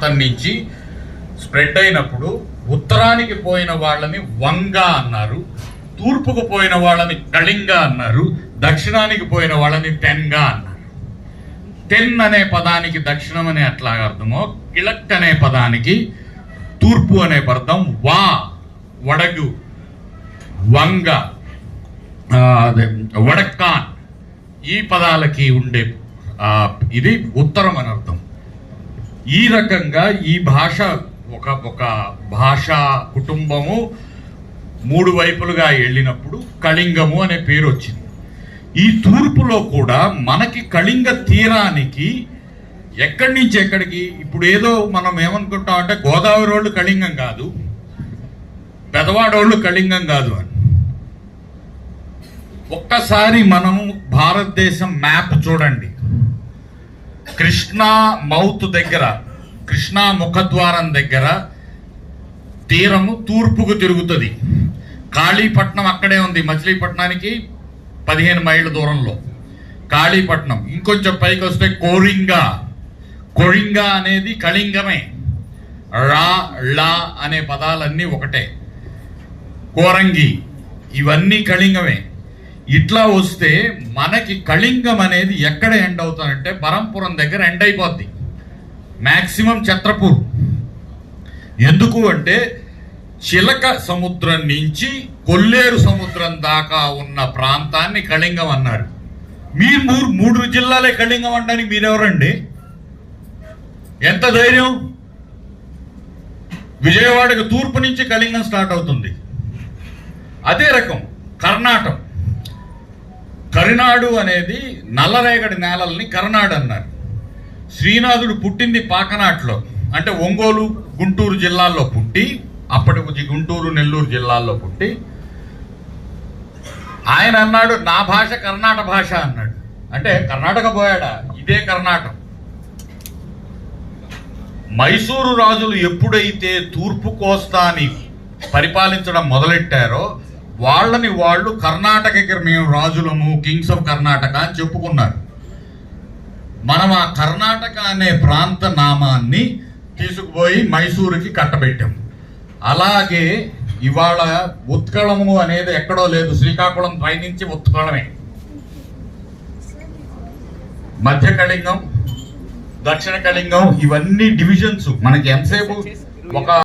ప్రాంతం నుంచి స్ప్రెడ్ అయినప్పుడు ఉత్తరానికి పోయిన వాళ్ళని వంగ అన్నారు తూర్పుకు పోయిన వాళ్ళని కళింగ అన్నారు దక్షిణానికి పోయిన వాళ్ళని తెన్గా అన్నారు. తెన్ అనే పదానికి దక్షిణం అనే అట్లా అర్థమో కిళక్ అనే పదానికి తూర్పు అనే అర్థం వా వడగు వంగ ఆ, అదే వడక్కాన్ ఈ పదాలకి ఉండే ఆ, ఇది ఉత్తరం అని అర్థం. ఈ రకంగా ఈ భాష ఒక ఒక భాషా కుటుంబము మూడు వైపులుగా వెళ్ళినప్పుడు కళింగము అనే పేరు వచ్చింది. ఈ తూర్పులో కూడా మనకి కళింగ తీరానికి ఎక్కడి నుంచి ఎక్కడికి ఇప్పుడు ఏదో మనం ఏమనుకుంటాం అంటే గోదావరి వాళ్ళు కళింగం కాదు పెదవాడోళ్ళు కళింగం కాదు అని. ఒక్కసారి మనం భారతదేశం మ్యాప్ చూడండి. కృష్ణా మౌత్ దగ్గర కృష్ణా ముఖద్వారం దగ్గర తీరము తూర్పుకు తిరుగుతుంది. కాళీపట్నం అక్కడే ఉంది మచిలీపట్నానికి పదిహేను మైళ్ళ దూరంలో. కాళీపట్నం. ఇంకొంచెం పైకి వస్తే కోరింగా. కొరింగా అనేది కళింగమే. రా లా అనే పదాలన్నీ ఒకటే. కోరంగి. ఇవన్నీ కళింగమే. ఇట్లా వస్తే మనకి కళింగం అనేది ఎక్కడ ఎండ్ అవుతానంటే బరంపురం దగ్గర ఎండ్ అయిపోద్ది. మ్యాక్సిమం ఛత్రపూర్. ఎందుకు అంటే చిలక సముద్రం నుంచి కొల్లేరు సముద్రం దాకా ఉన్న ప్రాంతాన్ని కళింగం అన్నారు మీరు మూడు మూడు జిల్లాలే కళింగం అనడానికి మీరెవరండి? ఎంత ధైర్యం? విజయవాడకు తూర్పు నుంచి కళింగం స్టార్ట్ అవుతుంది. అదే రకం కర్ణాటక. కరినాడు అనేది నల్లరేగడి నేలల్ని కర్నాడు అన్నారు. శ్రీనాథుడు పుట్టింది పాకనాట్లో. అంటే ఒంగోలు గుంటూరు జిల్లాల్లో పుట్టి అప్పటి నుంచి గుంటూరు నెల్లూరు జిల్లాల్లో పుట్టి ఆయన అన్నాడు నా భాష కర్ణాటక భాష అన్నాడు. అంటే కర్ణాటక పోయాడా? ఇదే కర్ణాటక. మైసూరు రాజులు ఎప్పుడైతే తూర్పు కోస్తాని పరిపాలించడం మొదలెట్టారో వాళ్ళని వాళ్ళు కర్ణాటకకి మేము రాజులము కింగ్స్ ఆఫ్ కర్ణాటక అని చెప్పుకున్నారు. మనం ఆ కర్ణాటక అనే ప్రాంత నామాన్ని తీసుకుపోయి మైసూరుకి కట్టబెట్టాం. అలాగే ఇవాళ ఉత్కళము అనేది ఎక్కడో లేదు. శ్రీకాకుళం పైనుంచి ఉత్కళమే. మధ్య కళింగం దక్షిణ కళింగం ఇవన్నీ డివిజన్స్. మనకి ఎంతసేపు ఒక